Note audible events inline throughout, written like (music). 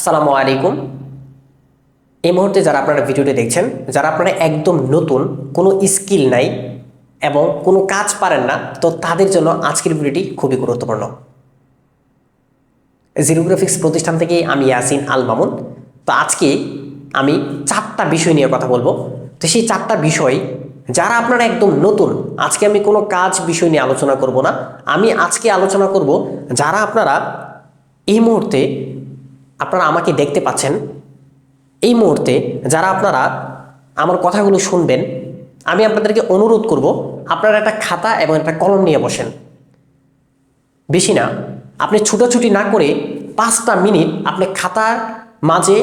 আসসালামু আলাইকুম। এই মুহূর্তে যারা আপনারা ভিডিওটি দেখছেন, যারা আপনারা একদম নতুন, কোনো স্কিল নাই এবং কোনো কাজ পারেন না, তো তাদের জন্য আজকের ভিডিওটি খুবই গুরুত্বপূর্ণ। জিরোগ্রাফিক্স প্রতিষ্ঠান থেকে আমি ইয়াসিন আল মামুন। তো আজকে আমি চারটা বিষয় নিয়ে কথা বলব। তো সেই চারটা বিষয়, যারা আপনারা একদম নতুন, আজকে আমি কোনো কাজ বিষয় নিয়ে আলোচনা করব না। আমি আজকে আলোচনা করব, যারা আপনারা এই মুহূর্তে আপনারা আমাকে দেখতে পাচ্ছেন। এই মুহূর্তে যারা আপনারা আমার কথাগুলো শুনবেন, আমি আপনাদেরকে অনুরোধ করব, আপনারা একটা খাতা এবং একটা কলম নিয়ে বসেন। বেশি না, আপনি ছুটোছুটি না করে পাঁচটা মিনিট আপনি খাতার মাঝে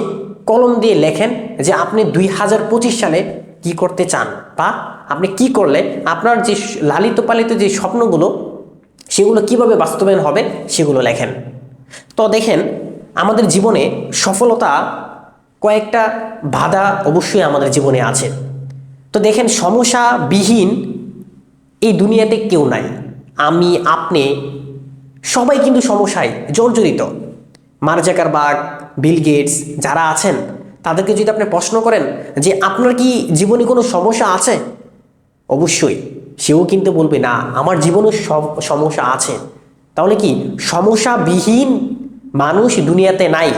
কলম দিয়ে লেখেন যে আপনি দুই হাজার পঁচিশ সালে কি করতে চান বা আপনি কি করলে আপনার যে লালিত পালিত যে স্বপ্নগুলো, সেগুলো কীভাবে বাস্তবায়ন হবে সেগুলো লেখেন। তো দেখেন আমাদের জীবনে সফলতা কয়েকটা বাধা অবশ্যই আমাদের জীবনে আছে। তো দেখেন সমস্যা বিহীন এই দুনিয়াতে কেউ নাই। আমি, আপনি, সবাই কিন্তু সমস্যায় জর্জরিত। মার্জাকার বাগ বিল গেটস যারা আছেন, তাদেরকে যদি আপনি প্রশ্ন করেন যে, আপনার কি জীবনে কোনো সমস্যা আছে? অবশ্যই। সেও কিন্তু বলবে, না, আমার জীবনে সব সমস্যা আছে। তাহলে কি? সমস্যাবিহীন মানুষ দুনিয়াতে নাই।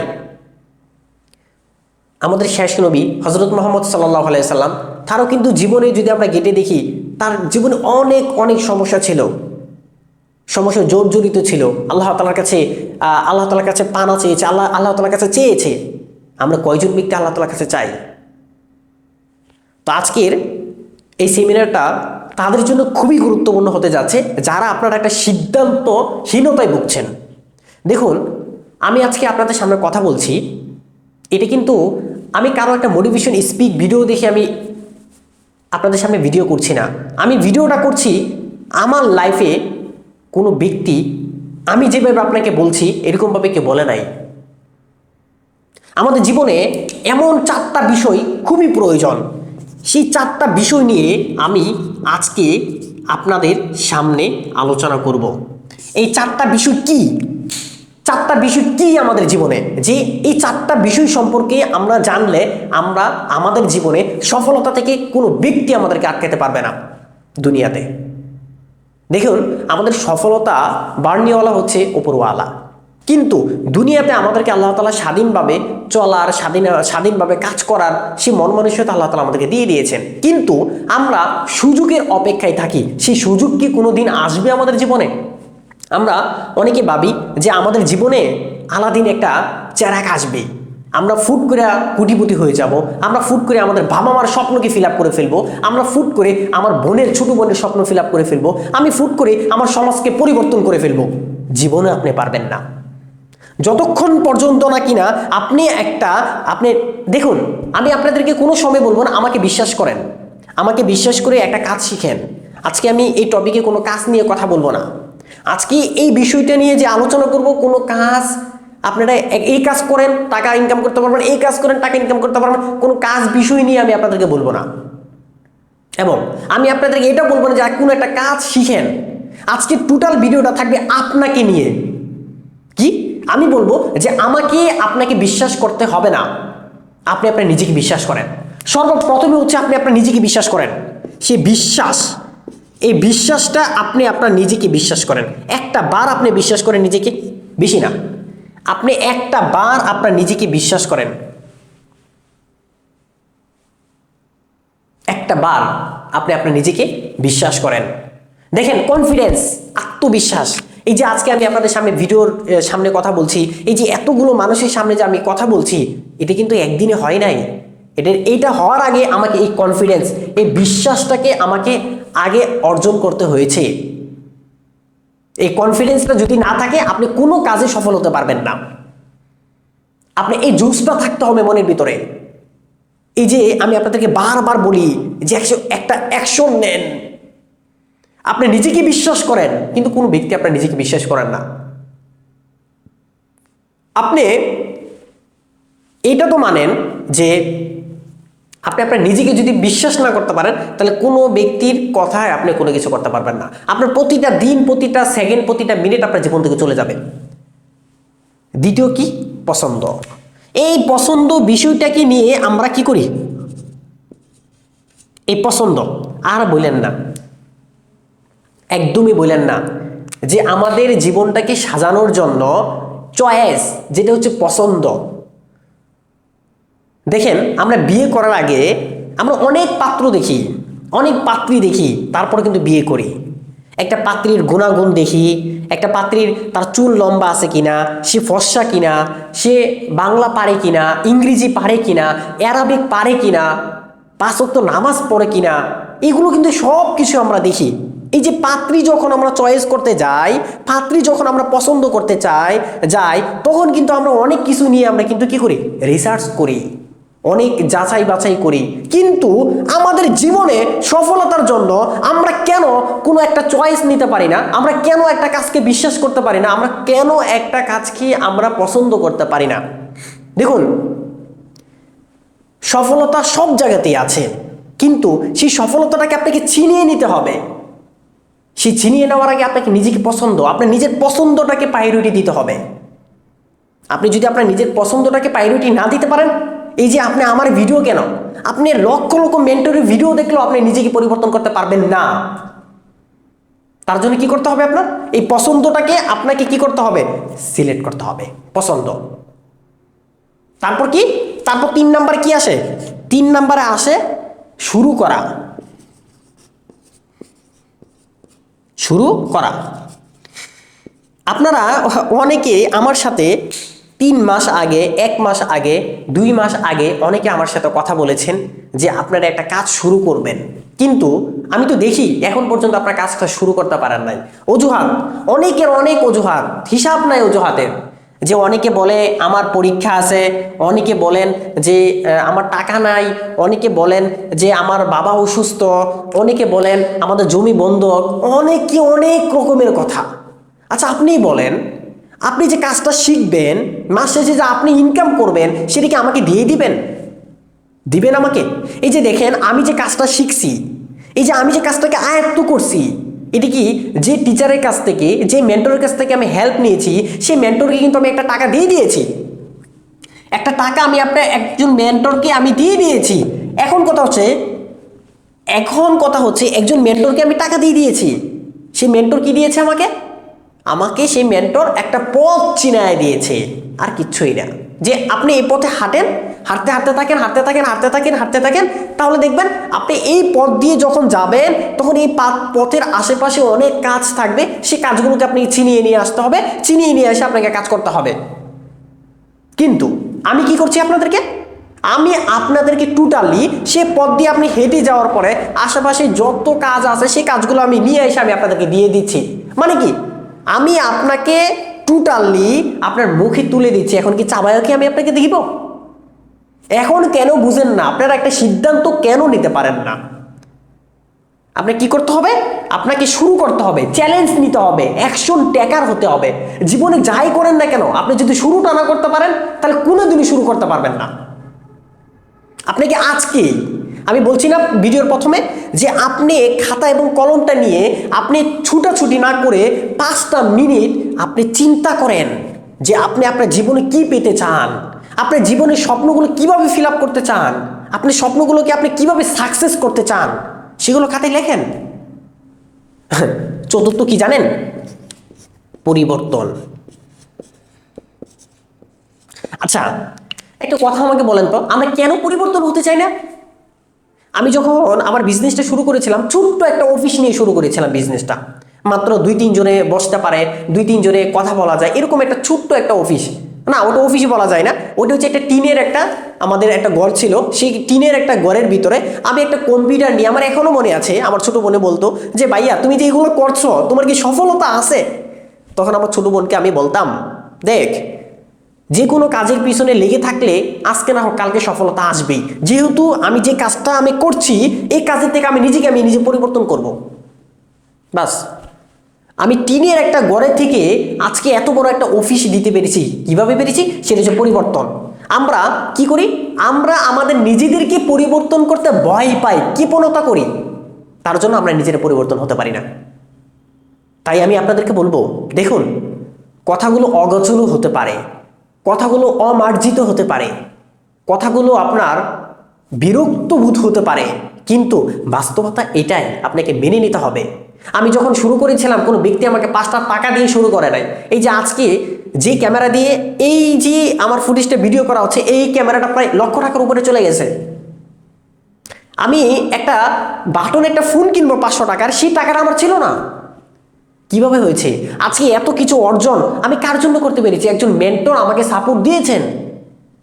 আমাদের শেষ নবী হজরত মোহাম্মদ সাল্লাহ আলাইসাল্লাম তারও কিন্তু জীবনে যদি আমরা গেটে দেখি, তার জীবনে অনেক অনেক সমস্যা ছিল। সমস্যা জর্জরিত ছিল। আল্লাহ তালার কাছে আল্লাহ তালার কাছে পানা চেয়েছে, আল্লাহ আল্লাহ তালার কাছে চেয়েছে। আমরা কয়জন ব্যক্তি আল্লাহ তালার কাছে চাই? তো আজকের এই সেমিনারটা তাদের জন্য খুবই গুরুত্বপূর্ণ হতে যাচ্ছে, যারা আপনারা একটা সিদ্ধান্তহীনতায় ভুগছেন। দেখুন আমি আজকে আপনাদের সামনে কথা বলছি। এটা কিন্তু আমি কারও একটা মোটিভেশন স্পিক ভিডিও দেখে আমি আপনাদের সামনে ভিডিও করছি না। আমি ভিডিওটা করছি আমার লাইফে কোনো ব্যক্তি, আমি যেভাবে আপনাকে বলছি এরকমভাবে কেউ বলে নাই। আমাদের জীবনে এমন চারটা বিষয় খুবই প্রয়োজন। সেই চারটা বিষয় নিয়ে আমি আজকে আপনাদের সামনে আলোচনা করব। এই চারটা বিষয় কি? চারটা বিষয় কি আমাদের জীবনে? যে এই চারটা বিষয় সম্পর্কে আমরা জানলে আমরা আমাদের জীবনে সফলতা থেকে কোনো ব্যক্তি আমাদেরকে আটকাতে পারবে না দুনিয়াতে। দেখুন, আমাদের সফলতা বার্নিওয়ালা হচ্ছে ওপরওয়ালা কিন্তু দুনিয়াতে আমাদেরকে আল্লাহ তালা স্বাধীনভাবে চলার, স্বাধীন, স্বাধীনভাবে কাজ করার সে মন মানসিকতা আল্লাহ তালা আমাদেরকে দিয়ে দিয়েছেন। কিন্তু আমরা সুযোগের অপেক্ষায় থাকি। সেই সুযোগ কি কোনো দিন আসবে আমাদের জীবনে? আমরা অনেকে ভাবি যে আমাদের জীবনে আলাদিন একটা চেরাক আসবে আমরা ফুট করে কুটিপুটি হয়ে যাব, আমরা ফুট করে আমাদের বাবা মার স্বপ্নকে ফিল করে ফেলব, আমরা ফুট করে আমার বোনের, ছোট বোনের স্বপ্ন ফিল করে ফেলব, আমি ফুট করে আমার সমাজকে পরিবর্তন করে ফেলব। জীবনে আপনি পারবেন না। যতক্ষণ পর্যন্ত না কিনা আপনি একটা, আপনি, দেখুন, আমি আপনাদেরকে কোনো সময় বলব না, আমাকে বিশ্বাস করেন। আমাকে বিশ্বাস করে একটা কাজ শিখেন। আজকে আমি এই টপিকে কোনো কাজ নিয়ে কথা বলব না। আজকে এই বিষয়টা নিয়ে যে আলোচনা করব, কোনো কাজ আপনারা এই কাজ করেন, টাকা ইনকাম করতে পারবেন, এই কাজ করেন, টাকা ইনকাম করতে পারবেন, কোনো কাজ বিষয় নিয়ে আমি আপনাদেরকে বলব না। এবং আমি আপনাদেরকে এটা বলব না যে কোনো একটা কাজ শিখেন। আজকে টোটাল ভিডিওটা থাকবে আপনাকে নিয়ে। কি? আমি বলব যে আমাকে আপনাকে বিশ্বাস করতে হবে না। আপনি আপনার নিজেকে বিশ্বাস করেন। সর্বপ্রথমে হচ্ছে আপনি আপনার নিজেকে বিশ্বাস করেন। সে বিশ্বাস এই বিশ্বাসটা আপনি আপনার নিজেকে বিশ্বাস করেন। একটা বার আপনি বিশ্বাস করেন নিজেকে, বেশি না। আপনি একটা বার আপনার নিজেকে বিশ্বাস করেন। একটা বার আপনি আপনার নিজেকে বিশ্বাস করেন। দেখেন কনফিডেন্স আত্মবিশ্বাস। এই যে আজকে আমি আপনাদের সামনে ভিডিওর সামনে কথা বলছি, এই যে এতগুলো মানুষের সামনে যে আমি কথা বলছি, এটা কিন্তু একদিনে হয় নাই। এটার এইটা হওয়ার আগে আমাকে এই কনফিডেন্স এই বিশ্বাসটাকে আমাকে আগে অর্জন করতে হয়েছে। এই কনফিডেন্সটা যদি না থাকে, আপনি কোনো কাজে সফল হতে পারবেন না। আপনি এই জুসটা থাকতে হবে মনের ভিতরে। এই যে আমি আপনাদেরকে বারবার বলি যে একশো- একটা অ্যাকশন নেন। আপনি নিজেকে বিশ্বাস করেন, কিন্তু কোনো ব্যক্তি আপনার নিজেকে বিশ্বাস করেন না। আপনি এটা তো মানেন যে আপনি আপনার নিজেকে যদি বিশ্বাস না করতে পারেন, তাহলে কোনো ব্যক্তির কথায় আপনি কোনো কিছু করতে পারবেন না। আপনার প্রতিটা দিন, প্রতিটা সেকেন্ড প্রতিটা মিনিট আপনার জীবন থেকে চলে যাবে। দ্বিতীয় কি? পছন্দ। এই পছন্দ বিষয়টাকে নিয়ে আমরা কি করি? এই পছন্দ। আর বললেন না। একদমই বললেন না। যে আমাদের জীবনটাকে সাজানোর জন্য চয়েস যেটা হচ্ছে পছন্দ। দেখেন, আমরা বিয়ে করার আগে আমরা অনেক পাত্র দেখি, অনেক পাত্রী দেখি, তারপরে কিন্তু বিয়ে করি। একটা পাত্রীর গুণাগুণ দেখি, একটা পাত্রীর তার চুল লম্বা আছে কিনা, সে ফর্সা কিনা, সে বাংলা পারে কিনা, ইংরেজি পারে কিনা, অ্যারাবিক পারে কিনা পাঁচক্ত নামাজ পড়ে কিনা, এগুলো কিন্তু সব কিছু আমরা দেখি। এই যে পাত্রী যখন আমরা চয়েস করতে যাই, পাত্রী যখন আমরা পছন্দ করতে চাই, যাই, তখন কিন্তু আমরা অনেক কিছু নিয়ে আমরা কিন্তু কি করি? রিসার্চ করি। অনেক যাচাই বাছাই করি। কিন্তু আমাদের জীবনে সফলতার জন্য আমরা কেন কোনো একটা চয়েস নিতে পারি না? আমরা কেন একটা কাজকে বিশ্বাস করতে পারি না? আমরা কেন একটা কাজকে আমরা পছন্দ করতে পারি না? দেখুন, সফলতা সব জায়গাতেই আছে। কিন্তু সেই সফলতাটাকে আপনাকে ছিনিয়ে নিতে হবে। সেই ছিনিয়ে নেওয়ার আগে আপনাকে নিজেকে পছন্দ, আপনার নিজের পছন্দটাকে প্রায়োরিটি দিতে হবে। আপনি যদি আপনার নিজের পছন্দটাকে প্রায়োরিটি না দিতে পারেন এই যে আপনি আমার ভিডিও কেন? আপনি লক্ষ লক্ষ মেন্টরের ভিডিও দেখলেও আপনি নিজেকে পরিবর্তন করতে পারবেন না। তার জন্য কি করতে হবে আপনার? এই পছন্দটাকে আপনাকে কি করতে হবে? সিলেক্ট করতে হবে। পছন্দ। তারপর কি? তারপর তিন নাম্বার কি আসে? তিন নাম্বারে আসে শুরু করা। শুরু করা। আপনারা অনেকে আমার সাথে তিন মাস আগে, এক মাস আগে, দুই মাস আগে অনেকে আমার সাথে কথা বলেছেন যে আপনারা একটা কাজ শুরু করবেন। কিন্তু আমি তো দেখি এখন পর্যন্ত আপনার কাজটা শুরু করতে পারেন নাই। অজুহাত, অনেকের অনেক অজুহাত, হিসাব নাই অজুহাতের। যে অনেকে বলে, আমার পরীক্ষা আছে। অনেকে বলেন যে আমার টাকা নাই। অনেকে বলেন যে, আমার বাবা অসুস্থ। অনেকে বলেন, আমাদের জমি বন্ধক। অনেকে অনেক রকমের কথা। আচ্ছা আপনিই বলেন আপনি যে কাজটা শিখবেন, মাস শেষে যে আপনি ইনকাম করবেন, সেটা কি আমাকে দিয়ে দিবেন? দিবেন আমাকে? এই যে দেখেন, আমি যে কাজটা শিখছি, এই যে আমি যে কাজটাকে আয়ত্ত করছি, এটি কি যে টিচারের কাছ থেকে, যে মেন্টরের কাছ থেকে আমি হেল্প নিয়েছি, সেই মেন্টরকে কিন্তু আমি একটা টাকা দিয়ে দিয়েছি। একটা টাকা আমি আপনার একজন মেন্টরকে আমি দিয়ে দিয়েছি। এখন কথা হচ্ছে, এখন কথা হচ্ছে, একজন মেন্টরকে আমি টাকা দিয়ে দিয়েছি। সেই মেন্টর কি দিয়েছে আমাকে? আমাকে সেই মেন্টর একটা পথ চিনায় দিয়েছে। আর কিচ্ছুই না। যে আপনি এই পথে হাঁটেন, হাঁটতে হাঁটতে থাকেন হাঁটতে থাকেন হাঁটতে থাকেন হাঁটতে থাকেন, তাহলে দেখবেন আপনি এই পথ দিয়ে যখন যাবেন, তখন এই পথের আশেপাশে অনেক কাজ থাকবে। সেই কাজগুলোকে আপনি চিনিয়ে নিয়ে আসতে হবে চিনিয়ে নিয়ে এসে আপনাকে কাজ করতে হবে। কিন্তু আমি কি করছি আপনাদেরকে? আমি আপনাদেরকে টোটালি সে পথ দিয়ে আপনি হেঁটে যাওয়ার পরে আশেপাশে যত কাজ আছে সেই কাজগুলো আমি নিয়ে এসে আমি আপনাদেরকে দিয়ে দিচ্ছি। মানে কি? আমি আপনাকে টোটালি আপনার মুখে তুলে দিচ্ছি। এখন কি চাবায় কি আমি আপনাকে দিব এখন কেন বুঝেন না, আপনারা একটা সিদ্ধান্ত কেন নিতে পারেন না? আপনি কি করতে হবে? আপনাকে শুরু করতে হবে চ্যালেঞ্জ নিতে হবে অ্যাকশন টেকার হতে হবে। জীবনে যাই করেন না কেন, আপনি যদি শুরুটা না করতে পারেন, তাহলে কোনোদিনই শুরু করতে পারবেন না। আপনাকে আজকে আমি বলছি না ভিডিওর প্রথমে যে আপনি খাতা এবং কলমটা নিয়ে আপনি ছুটাছুটি না করে পাঁচটা মিনিট আপনি চিন্তা করেন যে আপনি আপনার জীবনে কি পেতে চান, আপনার জীবনের স্বপ্নগুলো কীভাবে ফিল করতে চান আপনি স্বপ্নগুলোকে আপনি কীভাবে সাকসেস করতে চান, সেগুলো খাতায় লেখেন। (laughs) চতুর্থ কি জানেন? পরিবর্তন। আচ্ছা একটা কথা আমাকে বলেন তো, আমরা কেন পরিবর্তন হতে চাই না? আমি যখন আমার বিজনেসটা শুরু করেছিলাম, ছোট্ট একটা অফিস নিয়ে শুরু করেছিলাম বিজনেসটা মাত্র দুই তিনজনে বসতে পারে, দুই তিনজনে কথা বলা যায়, এরকম একটা ছোট্ট একটা অফিস না, ওটা অফিসে বলা যায় না, ওটা হচ্ছে একটা টিনের একটা, আমাদের একটা ঘর ছিল, সেই টিনের একটা ঘরের ভিতরে আমি একটা কম্পিউটার নিয়ে, আমার এখনও মনে আছে, আমার ছোট বোনে বলতো যে, ভাইয়া, তুমি যে এগুলো করছ, তোমার কি সফলতা আছে? তখন আমার ছোট বোনকে আমি বলতাম, দেখ যে কোনো কাজের পিছনে লেগে থাকলে আজকে না হোক কালকে সফলতা আসবেই। যেহেতু আমি যে কাজটা আমি করছি, এই কাজের থেকে আমি নিজেকে আমি নিজে পরিবর্তন করব। বাস। আমি টিনের একটা গড়ের থেকে আজকে এত বড় একটা অফিস দিতে পেরেছি। কীভাবে পেরেছি? সেটা হচ্ছে পরিবর্তন। আমরা কি করি? আমরা আমাদের নিজেদেরকে পরিবর্তন করতে ভয় পাই, কৃপণতা করি। তার জন্য আমরা নিজের পরিবর্তন হতে পারি না। তাই আমি আপনাদেরকে বলব, দেখুন, কথাগুলো অগচলও হতে পারে। কথাগুলো অমার্জিত হতে পারে। কথাগুলো আপনার বিরক্ত বোধ হতে পারে। কিন্তু বাস্তবতা এটাই, আপনাকে মেনে নিতে হবে। আমি যখন শুরু করেছিলাম, কোনো ব্যক্তি আমাকে পাঁচটা টাকা দিয়ে শুরু করে নাই। এই যে আজকে যে ক্যামেরা দিয়ে, এই যে আমার ফুটেজটা ভিডিও করা হচ্ছে, এই ক্যামেরাটা প্রায় লক্ষ টাকার উপরে চলে গেছে। আমি একটা বাটন একটা ফোন কিনবো পাঁচশো টাকার, সেই টাকাটা আমার ছিল না। কীভাবে হয়েছে? আজকে এত কিছু অর্জন আমি কার জন্য করতে পেরেছি? একজন মেন্টর আমাকে সাপোর্ট দিয়েছেন।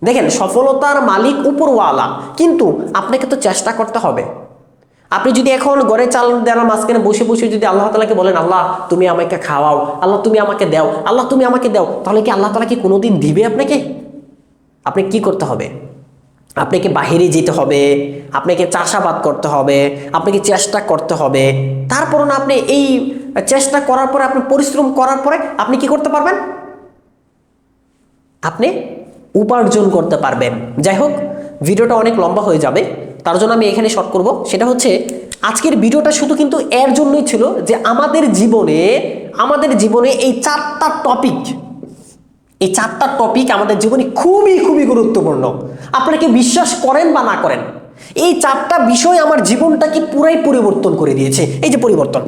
দেখেন, সফলতার মালিক উপরওয়ালা। কিন্তু আপনাকে তো চেষ্টা করতে হবে। আপনি যদি এখন ঘরে চাল দেওয়ার মাঝখানে বসে বসে যদি আল্লাহ তালাকে বলেন, আল্লাহ, তুমি আমাকে খাওয়াও। আল্লাহ, তুমি আমাকে দাও। আল্লাহ, তুমি আমাকে দাও। তাহলে কি আল্লাহ তালা কি কোনোদিন দিবে আপনাকে? আপনি কি করতে হবে? আপনাকে বাহিরে যেতে হবে। আপনাকে চাষাবাদ করতে হবে। আপনাকে চেষ্টা করতে হবে। তারপর না আপনি এই চেষ্টা করার পরে, আপনি পরিশ্রম করার পরে আপনি কি করতে পারবেন? আপনি উপার্জন করতে পারবেন। যাই হোক, ভিডিওটা অনেক লম্বা হয়ে যাবে। তার জন্য আমি এখানে শর্ট করব। সেটা হচ্ছে, আজকের ভিডিওটা শুধু কিন্তু এর জন্যই ছিল যে আমাদের জীবনে আমাদের জীবনে এই চারটা টপিক এই চারটা টপিক আমাদের জীবনে খুবই খুবই গুরুত্বপূর্ণ। আপনারা কি বিশ্বাস করেন বা না করেন? এই চারটা বিষয় আমার জীবনটাকে পুরাই পরিবর্তন করে দিয়েছে। এই যে পরিবর্তন।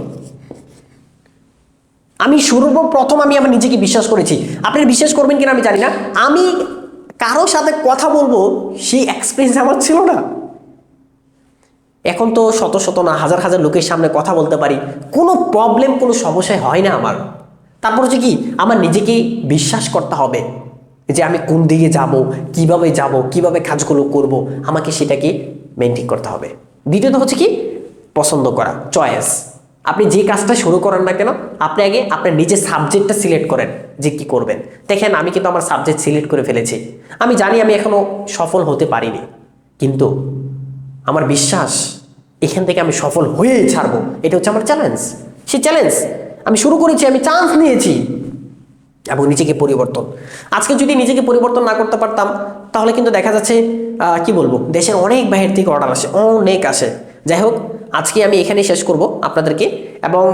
আমি সর্বপ্রথম আমি আমার নিজেকে বিশ্বাস করেছি। আপনারা বিশ্বাস করবেন কিনা আমি জানি না। আমি কারও সাথে কথা বলব, সেই এক্সপিরিয়েন্স আমার ছিল না। এখন তো শত শত না, হাজার হাজার লোকের সামনে কথা বলতে পারি। কোনো প্রবলেম কোনো সমস্যায় হয় না আমার। তারপর হচ্ছে কি, আমার নিজেকে বিশ্বাস করতে হবে যে আমি কোন দিকে যাব, কীভাবে যাব, কীভাবে কাজগুলো করব, আমাকে সেটাকে মেনটেন করতে হবে। দ্বিতীয়ত হচ্ছে কি, পছন্দ করা চয়েস আপনি যে কাজটা শুরু করেন না কেন, আপনি আগে আপনার নিজের সাবজেক্টটা সিলেক্ট করেন যে কি করবেন। দেখেন, আমি কিন্তু আমার সাবজেক্ট সিলেক্ট করে ফেলেছি। আমি জানি আমি এখনও সফল হতে পারিনি। কিন্তু আমার বিশ্বাস, এখান থেকে আমি সফল হয়েই ছাড়বো। এটা হচ্ছে আমার চ্যালেঞ্জ সেই চ্যালেঞ্জ আমি শুরু করেছি, আমি চান্স নিয়েছি এবং নিজেকে পরিবর্তন। আজকে যদি নিজেকে পরিবর্তন না করতে পারতাম, তাহলে কিন্তু দেখা যাচ্ছে কি বলব, দেশের অনেক বাহির থেকে অর্ডার আসে, অনেক আসে। যাই হোক আজকে আমি এখানেই শেষ করব আপনাদেরকে এবং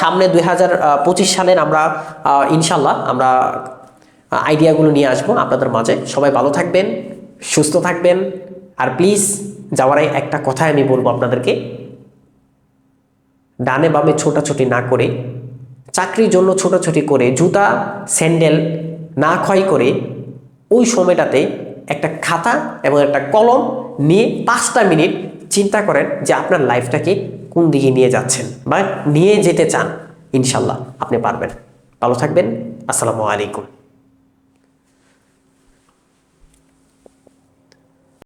সামনে দুই হাজার পঁচিশ সালের আমরা ইনশাল্লাহ আমরা আইডিয়াগুলো নিয়ে আসব আপনাদের মাঝে। সবাই ভালো থাকবেন, সুস্থ থাকবেন। আর প্লিজ, যাওয়ার আগে একটা কথাই আমি বলব আপনাদেরকে। ডানে বামে ছোটাছুটি না করে, চাকরির জন্য ছোটাছুটি করে, জুতা, স্যান্ডেল না ক্ষয় করে ওই সময়টাতে একটা খাতা এবং একটা কলম নিয়ে পাঁচটা মিনিট চিন্তা করেন যে আপনার লাইফটাকে কোন দিকে নিয়ে যাচ্ছেন বা নিয়ে যেতে চান, ইনশাল্লাহ আপনি পারবেন। ভালো থাকবেন, আসসালামু আলাইকুম।